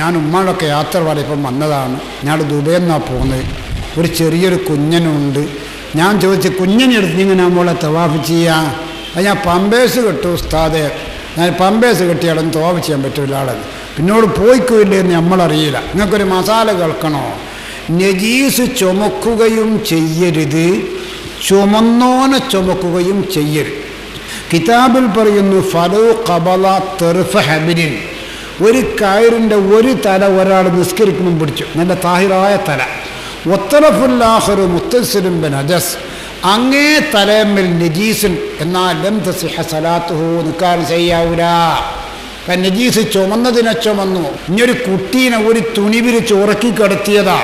ഞാൻ ഉമ്മാടൊക്കെ യാത്ര പറയപ്പം വന്നതാണ്. ഞാൻ ദുബൈയിൽ നിന്നാണ് പോകുന്നത് ഒരു ചെറിയൊരു കുഞ്ഞനുണ്ട്. ഞാൻ ചോദിച്ച് കുഞ്ഞനെ എടുത്ത് ഇങ്ങനെ നമ്മളെ തവാഫ് ചെയ്യാം? അത് ഞാൻ പമ്പേഴ്സ് കെട്ടു ഉസ്താദെ. ഞാൻ പമ്പേഴ്സ് കെട്ടിയാലും തവാഫ് ചെയ്യാൻ പറ്റില്ല ആളെ. പിന്നോട് പോയിക്കൂല്ലേ എന്ന് നമ്മളറിയില്ല. നിങ്ങൾക്കൊരു മസാല കേൾക്കണോ? നജീസ് ചുമക്കുകയും ചെയ്യരുത്. ചുമന്നോനെ ചുമക്കുകയും ചെയ്യരുത്. കിതാബിൽ പറയുന്നു ഫലോ കബല തെറുഫ ഹബിരിൻ ഒരു കയറിന്റെ ഒരു തല ഒരാൾ നിസ്കരിക്കുമ്പം പിടിച്ചു. നല്ല താഹിറായ തല. ഒത്തറഫുല്ലാഹറു മുത്തസിലും ബൻ അജസ്. അങ്ങേ തലയമ്മിൽ നജീസൻ. എന്നാൽ സലാത്തുഹു നിൽക്കാൻ ചെയ്യാവൂല. നജീസ് ചുമന്നതിനെ ചുമന്നു. ഇനിയൊരു കുട്ടീനെ ഒരു തുണി വിരിച്ച് ഉറക്കി കിടത്തിയതാ.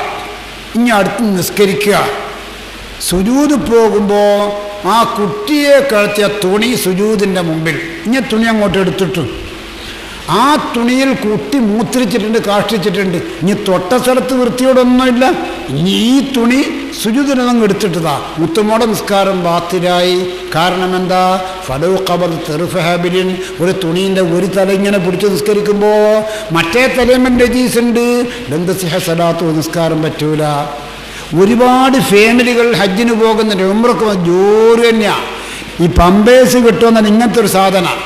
ഇനി അടുത്ത് നിസ്കരിക്കുക. സുജൂത് പോകുമ്പോൾ ആ കുട്ടിയെ കിടത്തിയ തുണി സുജൂതിന്റെ മുമ്പിൽ. ഇനി തുണി അങ്ങോട്ട് എടുത്തിട്ടു. ആ തുണിയിൽ കുട്ടി മൂത്രിച്ചിട്ടുണ്ട് കാഷ്ടിച്ചിട്ടുണ്ട്. ഇനി തൊട്ട സ്ഥലത്ത് വൃത്തിയോടൊന്നുമില്ല. ഇനി ഈ തുണി സുജുദിനതങ്ങ് എടുത്തിട്ടതാ. മുത്തുമോടെ നിസ്കാരം ബാത്തിലായി. കാരണം എന്താ ഫലോ കബർ തെറുഫഹാബിലിൻ ഒരു തുണീന്റെ ഒരു തല ഇങ്ങനെ പിടിച്ച് നിസ്കരിക്കുമ്പോൾ മറ്റേ തലയമ്മൻ രജീസ് ഉണ്ട് ബന്ധസിഹ സലാത്തു നിസ്കാരം പറ്റൂല. ഒരുപാട് ഫാമിലികൾ ഹജ്ജിന് പോകുന്നുണ്ട് ഉമ്രക്ക് ജോലി തന്നെയാണ് ഈ പമ്പേഴ്സ് കിട്ടുമെന്നാണ് ഇങ്ങനത്തെ ഒരു സാധനം.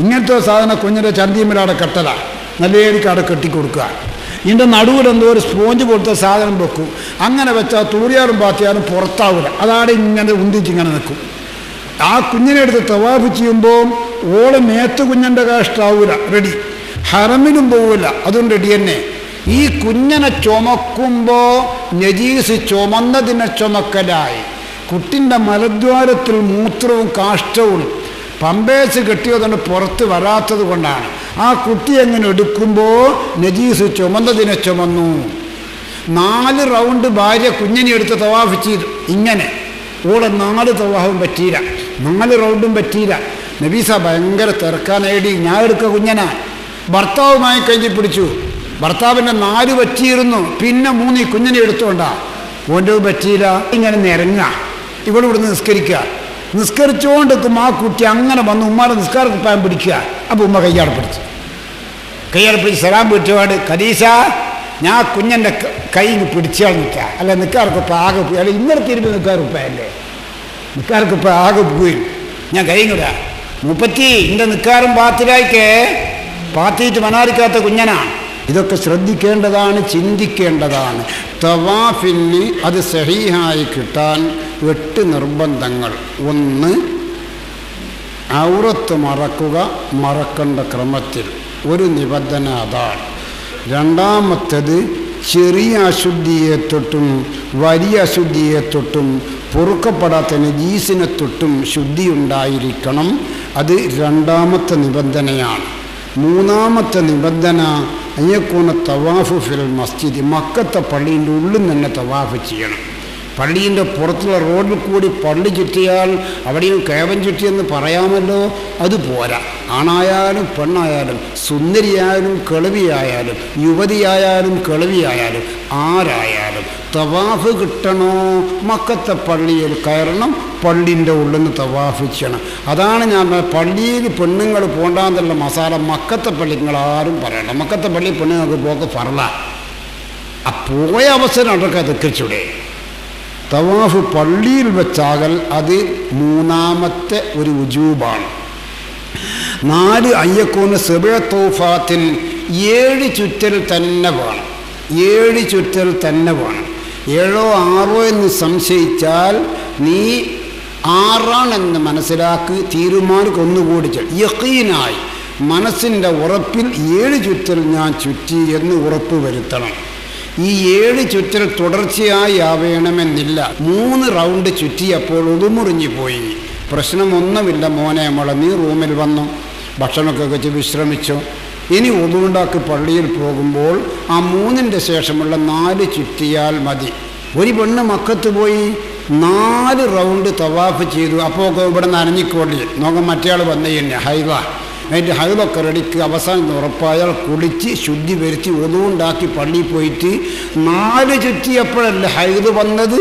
ഇങ്ങനത്തെ സാധനം കുഞ്ഞിന്റെ ചന്തിമേലവിടെ നല്ല രീതിക്ക് അവിടെ കെട്ടിക്കൊടുക്കുക. ഇതിന്റെ നടുവിൽ എന്തോ ഒരു സ്പോഞ്ച് പോലത്തെ സാധനം വെക്കും. അങ്ങനെ വെച്ചാൽ തൂറിയാറും പാത്തിയാലും പുറത്താവില്ല അതാണ് ഇങ്ങനെ ഉന്തിച്ചിങ്ങനെ നിൽക്കും. ആ കുഞ്ഞിനെ എടുത്ത് തവാഫ് ചെയ്യുമ്പോൾ ഓൾ മേത്ത് കുഞ്ഞന്റെ കാഷ്ടാവൂല. റെഡി. ഹറമിനും പോവില്ല അതും റെഡി തന്നെ. ഈ കുഞ്ഞിനെ ചുമക്കുമ്പോൾ നജീസ് ചുമന്നതിനെ ചുമക്കലായി. കുട്ടിന്റെ മലദ്വാരത്തിൽ മൂത്രവും കാഷ്ടവും പമ്പേഴ്സ് കെട്ടിയതുകൊണ്ട് പുറത്ത് വരാത്തത് കൊണ്ടാണ്. ആ കുട്ടി എങ്ങനെ എടുക്കുമ്പോൾ നജീസ് ചുമന്നതിനെ ചുമന്നു. നാല് റൗണ്ട് ഭാര്യ കുഞ്ഞിനെ എടുത്ത് തവാഫ് ചെയ്തു. ഇങ്ങനെ. ഓളെ നാല് തവാഹവും പറ്റിയില്ല. നാല് റൗണ്ടും പറ്റിയില്ല. നബീസ ഭയങ്കര തിരക്കാനേടി. ഞാൻ എടുക്ക കുഞ്ഞനാ. ഭർത്താവുമായി കഴിഞ്ഞ് പിടിച്ചു. ഭർത്താവിന്റെ നാല് പറ്റിയിരുന്നു. പിന്നെ മൂന്ന് കുഞ്ഞിനെ എടുത്തുകൊണ്ടാ ഓന്റെ പറ്റിയില്ല. ഇങ്ങനെ നിരങ്ങ. ഇവിടെ ഇവിടുന്ന് നിസ്കരിക്കുക നിസ്കരിച്ചുകൊണ്ടിരിക്കുമ്പോൾ ആ കുട്ടി അങ്ങനെ വന്ന് ഉമ്മാരെ നിസ്കാര കുപ്പായം പിടിക്കുക. അപ്പോൾ ഉമ്മ കയ്യാടെ പിടിച്ചു. കയ്യാടെ സലാം പിടിച്ചപാട് കരീശ ഞാൻ കുഞ്ഞന്റെ കൈ പിടിച്ചാൽ നിൽക്കുക. അല്ല നിൽക്കാർക്കൊപ്പം ആകെ പോയി. അല്ല ഇന്നലെ തിരുമ്പി നിൽക്കാറുപ്പയല്ലേ നിൽക്കാർക്കൊപ്പം ആകെ പോയി. ഞാൻ കൈ കിടാ മുപ്പത്തി എന്റെ നിൽക്കാറും പാത്തിലായിക്കേ. പാത്തിയിട്ട് മനാരിക്കാത്ത കുഞ്ഞനാണ് ഇതൊക്കെ ശ്രദ്ധിക്കേണ്ടതാണ് ചിന്തിക്കേണ്ടതാണ്. തവാഫിന് അത് സഹീഹായി കിട്ടാൻ എട്ട് നിർബന്ധങ്ങൾ. ഒന്ന് ഔറത്ത് മറക്കുക മറക്കേണ്ട ക്രമത്തിൽ. ഒരു നിബന്ധന അതാണ്. രണ്ടാമത്തേത് ചെറിയ അശുദ്ധിയെ തൊട്ടും വലിയ അശുദ്ധിയെ തൊട്ടും പൊറുക്കപ്പെടാത്ത നജീസിനെ തൊട്ടും ശുദ്ധി ഉണ്ടായിരിക്കണം അത് രണ്ടാമത്തെ നിബന്ധനയാണ്. മൂന്നാമത്തെ നിബന്ധന അയ്യക്കൂണ തവാഫ് ഫിൽ മസ്ജിദ് മക്കത്തെ പള്ളിന്റെ ഉള്ളിൽ തന്നെ തവാഫ് ചെയ്യണം. പള്ളീന്റെ പുറത്തുള്ള റോഡിൽ കൂടി പള്ളി ചുറ്റിയാൽ അവിടെയും കേവൻ ചുറ്റിയെന്ന് പറയാമല്ലോ? അത് പോരാ. ആണായാലും പെണ്ണായാലും സുന്ദരിയായാലും കിളവിയായാലും യുവതിയായാലും കിളവിയായാലും ആരായാലും തവാഫ് കിട്ടണോ? മക്കത്തെ പള്ളിയിൽ കയറണം പള്ളിന്റെ ഉള്ളിൽ നിന്ന് തവാഫ് ചെയ്യണം. അതാണ് ഞാൻ പള്ളിയിൽ പെണ്ണുങ്ങൾ പോണ്ടാന്നുള്ള മസാല മക്കത്തെ പള്ളി നിങ്ങളാരും പറയണം മക്കത്തെ പള്ളി പെണ്ണുങ്ങൾക്ക് പോക്ക് പറല ആ പോയ അവസരം അത് അതൊക്കെ തവാഫ് പള്ളിയിൽ വെച്ചാകൽ അത് മൂന്നാമത്തെ ഒരു ഉജൂബാണ് നാല് അയ്യക്കൂന്ന് സെബിഴ തൗഫാത്തിൽ ഏഴ് ചുറ്റൽ തന്നെ വേണം. ഏഴ് ചുറ്റൽ തന്നെ വേണം. ഏഴോ ആറോ എന്ന് സംശയിച്ചാൽ നീ ആറാണെന്ന് മനസ്സിലാക്കി തീരുമാനിക്കൊന്നുകൂടി ഒന്നുകൂടി യക്കീനായി മനസ്സിന്റെ ഉറപ്പിൽ ഏഴ് ചുറ്റൽ ഞാൻ ചുറ്റി എന്ന് ഉറപ്പ് വരുത്തണം. ഈ ഏഴ് ചുറ്റൽ തുടർച്ചയായി ആവേണമെന്നില്ല. മൂന്ന് റൗണ്ട് ചുറ്റിയപ്പോൾ ഉതുമുറിഞ്ഞു പോയി. പ്രശ്നമൊന്നുമില്ല മോനെ മോളെ നീ റൂമിൽ വന്നു. ഭക്ഷണമൊക്കെ വെച്ച് വിശ്രമിച്ചു. ഇനി ഒതുണ്ടാക്കി പള്ളിയിൽ പോകുമ്പോൾ ആ മൂന്നിന്റെ ശേഷമുള്ള നാല് ചുറ്റിയാൽ മതി. ഒരു പെണ്ണ് മക്കത്ത് പോയി നാല് റൗണ്ട് തവാഫ് ചെയ്തു. അപ്പോൾ ഇവിടെ നനഞ്ഞിക്കോളി നോക്കാം മറ്റേ ആൾ വന്നു കഴിഞ്ഞാൽ ഹൈവ. അതിന്റെ ഹൈതൊക്കെ റെഡിക്ക് അവസാനം ഉറപ്പായാൽ കുളിച്ച് ശുദ്ധി വരുത്തി ഒതുണ്ടാക്കി പള്ളിയിൽ പോയിട്ട് നാല് ചുറ്റിയപ്പോഴല്ല ഹൈത് വന്നത്?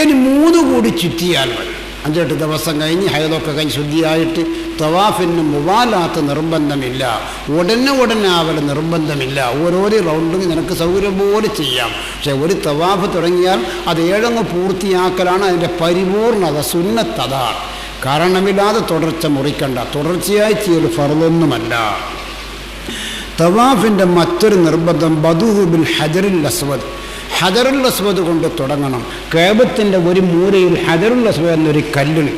ഇനി മൂന്ന് കൂടി ചുറ്റിയാൽ മതി. അഞ്ചെട്ട് ദിവസം കഴിഞ്ഞ് ഹൈദൊക്കെ കഴിഞ്ഞ് ശുദ്ധിയായിട്ട് തവാഫിന് മുവാലാത്ത നിർബന്ധമില്ല. ഉടനെ ഉടനെ ആവൽ നിർബന്ധമില്ല. ഓരോരോ റൗണ്ടും നിനക്ക് സൗകര്യം പോലെ ചെയ്യാം. പക്ഷെ ഒരു തവാഫ് തുടങ്ങിയാൽ അത് ഏഴങ്ങ് പൂർത്തിയാക്കലാണ് അതിന്റെ പരിപൂർണത സുന്നത്തതാണ്. കാരണമില്ലാതെ തുടർച്ച മുറിക്കണ്ട. തുടർച്ചയായി ചെയ്യൽ ഫറുതൊന്നുമല്ല തവാഫിന്റെ മറ്റൊരു നിർബന്ധം ബദുഹുബിൽ ഹജറുൽ അസ്വദ്. ഹജറുൽ അസ്വദ് കൊണ്ട് തുടങ്ങണം. കേബത്തിന്റെ ഒരു മൂലയിൽ ഹജറുൽ അസ്വദ് എന്നൊരു കല്ലുണ്ട്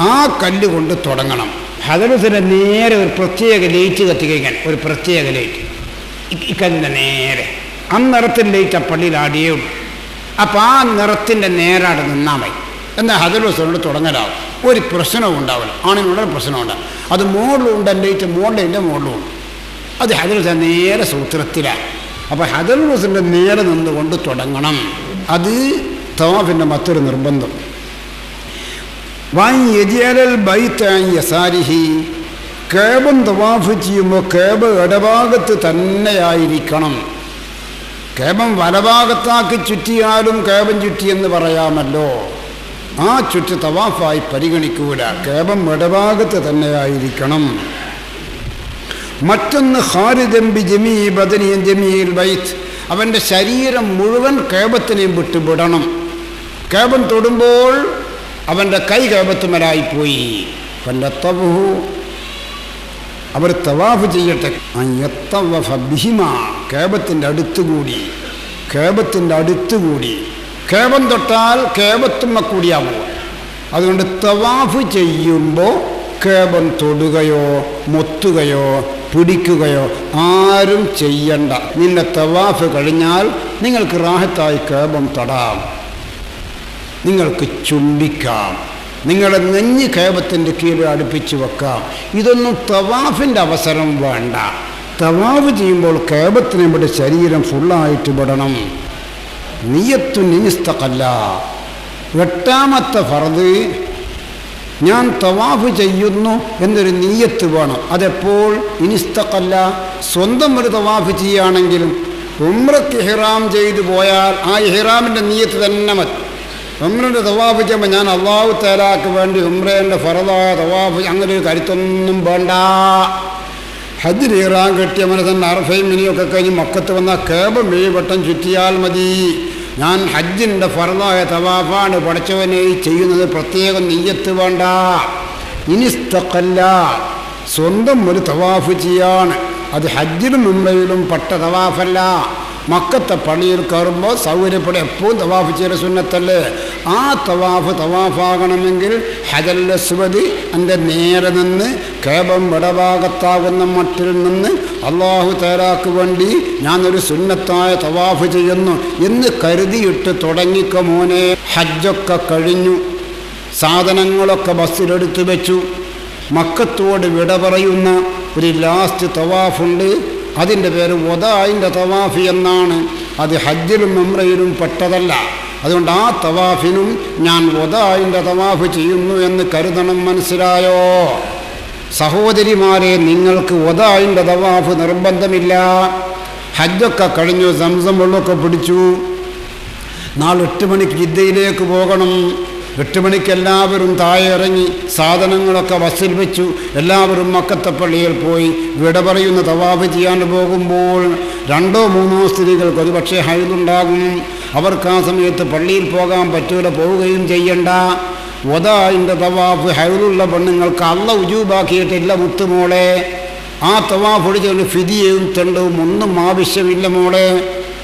ആ കല്ല് കൊണ്ട് തുടങ്ങണം. ഹജറുസിനെ നേരെ ഒരു പ്രത്യേക ലൈറ്റ് കത്തിക്കാൻ ഒരു പ്രത്യേക ലൈറ്റ്. ഈ കല്ലിന്റെ നേരെ. ആ നിറത്തിൽ ലൈറ്റ് ആ പള്ളിയിൽ ആടിയേ ഉള്ളൂ. അപ്പോൾ ആ നിറത്തിന്റെ നേരാട് നിന്നാൽ മതി. എന്നാൽ അസ്വദോട് തുടങ്ങലാവും. ഒരു പ്രശ്നവും ഉണ്ടാവില്ല. ആണിനുള്ള പ്രശ്നം ഉണ്ടാവും അത് മോഡലും ഉണ്ട് ലൈറ്റ് മുകളിലിന്റെ മോഡലും ഉണ്ട്. അത് ഹജറുസ നേരെ സൂത്രത്തിലാണ് അപ്പോൾ ഹജറുസിന്റെ നേരെ നിന്നുകൊണ്ട് തുടങ്ങണം. അത് തവാഫിന്റെ മറ്റൊരു നിർബന്ധം. ബൈത്താൻ യസാരിഹി. കേബം തവാഫ് ചെയ്യുമ്പോൾ കേബ് ഇടഭാഗത്ത് തന്നെയായിരിക്കണം. കേബം വലഭാഗത്താക്കി ചുറ്റിയാലും കേബം ചുറ്റി എന്ന് പറയാമല്ലോ. ആ ചുറ്റ് തവാഫായി പരിഗണിക്കൂല. കേവം ഇടഭാഗത്ത് തന്നെയായിരിക്കണം. മറ്റൊന്ന് ഹാരിദമ്പി ജമീ ബദനിയൻ ജമീൽ വൈത്ത് അവന്റെ ശരീരം മുഴുവൻ കേബത്തിനെയും വിട്ടുവിടണം. കേബം തൊടുമ്പോൾ അവന്റെ കൈ കേബത്തുമലായിപ്പോയി പല്ലത്തവഹു അവർ തവാഫ് ചെയ്യട്ടെ. അയ്യത്തവഫ ബിഹിമ. കേബത്തിന്റെ അടുത്തുകൂടി. കേബത്തിന്റെ അടുത്തുകൂടി. കേബം തൊട്ടാൽ കേമത്തുമ്മ കൂടിയാവുക അതുകൊണ്ട് തവാഫ് ചെയ്യുമ്പോൾ കേമം തൊടുകയോ മൊത്തുകയോ പിടിക്കുകയോ ആരും ചെയ്യണ്ട. നിന്റെ തവാഫ് കഴിഞ്ഞാൽ നിങ്ങൾക്ക് റാഹത്തായി കേമം തൊടാം. നിങ്ങൾക്ക് ചുംബിക്കാം. നിങ്ങളെ നെഞ്ഞ് കേമത്തിന്റെ കീഴിൽ അടുപ്പിച്ച് വെക്കാം. ഇതൊന്നും തവാഫിന്റെ അവസരം വേണ്ട. തവാഫ് ചെയ്യുമ്പോൾ കേബത്തിന് ഇവിടെ ശരീരം ഫുള്ളായിട്ട് വിടണം. നീയത്തു നിസ്തകല്ല എട്ടാമത്തെ ഫറത് ഞാൻ തവാഫ് ചെയ്യുന്നു എന്നൊരു നീയത്ത് വേണം. അതെപ്പോൾ? ഇനിസ്തക്കല്ല സ്വന്തം ഒരു തവാഫ് ചെയ്യുകയാണെങ്കിലും ഉമ്രക്ക് ഹിറാം ചെയ്തു പോയാൽ ആ ഇഹ്റാമിന്റെ നീയത്ത് തന്നെ മതി. ഉമ്രന്റെ തവാഫ് ചെയ്യുമ്പോൾ ഞാൻ അള്ളാഹു തേലാക്ക് വേണ്ടി ഉമ്രേന്റെ ഫറദായ തവാഫ് അങ്ങനെ ഒരു കരുത്തൊന്നും വേണ്ട. ഹജ്ജിൽ ഇറാൻ കെട്ടിയ മനസ്സൻ അർഫയും മിനിയൊക്കെ കഴിഞ്ഞ് മക്കത്ത് വന്ന കേബം വട്ടം ചുറ്റിയാൽ മതി. ഞാൻ ഹജ്ജിന്റെ ഫറദായ തവാഫാണ് പഠിച്ചവനെ ചെയ്യുന്നത് പ്രത്യേകം നെയ്യത്ത് വേണ്ട. ഇനിസ്തക്കല്ല സ്വന്തം ഒരു തവാഫ് ചെയ്യാണ്. അത് ഹജ്ജിലും മുംബൈയിലും പട്ട തവാഫല്ല. മക്കത്തെ പള്ളിയിൽ കയറുമ്പോൾ സൗകര്യപ്പെടെ എപ്പോഴും തവാഫ് ചെയ്ത സുന്നത്തല്ലേ? ആ തവാഫ് തവാഫാകണമെങ്കിൽ ഹജല്ലസ്വതി എന്റെ നേരെ നിന്ന് കേബം വിടഭാഗത്താകുന്ന മട്ടിൽ നിന്ന് അള്ളാഹു തേരാക്ക് വേണ്ടി ഞാനൊരു സുന്നത്തായ തവാഫ് ചെയ്യുന്നു എന്ന് കരുതിയിട്ട് തുടങ്ങിക്ക മോനെ. ഹജ്ജൊക്കെ കഴിഞ്ഞു. സാധനങ്ങളൊക്കെ ബസ്സിലെടുത്തു വെച്ചു. മക്കത്തോട് വിട പറയുന്ന ഒരു ലാസ്റ്റ് തവാഫുണ്ട്. അതിന്റെ പേര് ഒതായിന്റെ തവാഫി എന്നാണ്. അത് ഹജ്ജിലും മെമ്രയിലും പെട്ടതല്ല. അതുകൊണ്ട് ആ തവാഫിനും ഞാൻ ഒതായിന്റെ തവാഫ് ചെയ്യുന്നു എന്ന് കരുതണം മനസ്സിലായോ? സഹോദരിമാരെ നിങ്ങൾക്ക് ഒതായിന്റെ തവാഫ് നിർബന്ധമില്ല. ഹജ്ജൊക്കെ കഴിഞ്ഞു സംസം വെള്ളമൊക്കെ പിടിച്ചു. നാളെ എട്ട് മണിക്ക് ജിദ്ദയിലേക്ക് പോകണം. എട്ട് മണിക്ക് എല്ലാവരും താഴെ ഇറങ്ങി സാധനങ്ങളൊക്കെ ബസ്സിൽ വെച്ചു. എല്ലാവരും മക്കത്തെ പള്ളിയിൽ പോയി. വിട പറയുന്ന തവാഫ് ചെയ്യാൻ പോകുമ്പോൾ രണ്ടോ മൂന്നോ സ്ത്രീകൾക്ക് ഒരുപക്ഷെ ഹൈതുണ്ടാകും അവർക്ക് ആ സമയത്ത് പള്ളിയിൽ പോകാൻ പറ്റൂല പോവുകയും ചെയ്യണ്ട. ഒതാന്റെ തവാഫ് ഹൈറുള്ള പെണ്ണുങ്ങൾക്ക് അള്ള ഉജൂബാക്കിയിട്ടില്ല മുത്തുമോളെ ആ തവാഫ് ഒടിച്ചുകൊണ്ട് ഫിതിയും തെണ്ടവും ഒന്നും ആവശ്യമില്ല മോളെ.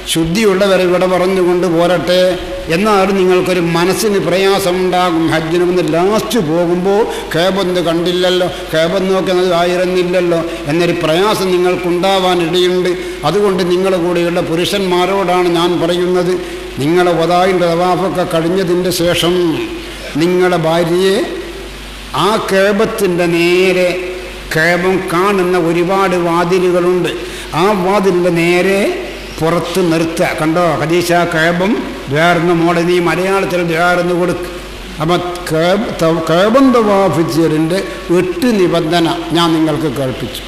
ശുദ്ധിയുള്ളവരെ ഇവിടെ പറഞ്ഞുകൊണ്ട് പോരട്ടെ. എന്നാലും നിങ്ങൾക്കൊരു മനസ്സിന് പ്രയാസമുണ്ടാകും. ഹജ്ജിന് വന്ന് ലാസ്റ്റ് പോകുമ്പോൾ കേബൊന്ന് കണ്ടില്ലല്ലോ കേബം നോക്കുന്നത് ആയിരുന്നില്ലല്ലോ എന്നൊരു പ്രയാസം നിങ്ങൾക്കുണ്ടാവാൻ ഇടയുണ്ട്. അതുകൊണ്ട് നിങ്ങൾ കൂടെയുള്ള പുരുഷന്മാരോടാണ് ഞാൻ പറയുന്നത് നിങ്ങളെ വതായിന്റെ തവാഫൊക്കെ കഴിഞ്ഞതിന്റെ ശേഷം നിങ്ങളെ ഭാര്യയെ ആ കേബത്തിന്റെ നേരെ കേബം കാണുന്ന ഒരുപാട് വാതിലുകളുണ്ട്. ആ വാതിലിന്റെ നേരെ പുറത്ത് നിർത്തുക. കണ്ടോ? ഹദീഷ കേബം വേർന്ന് മോളെ നീ മലയാളത്തിൽ വേർന്ന് കൊടുക്ക്. അപ്പം കേബന്ധ വാഫിച്ചറിന്റെ എട്ട് നിബന്ധന ഞാൻ നിങ്ങൾക്ക് കേൾപ്പിച്ചു.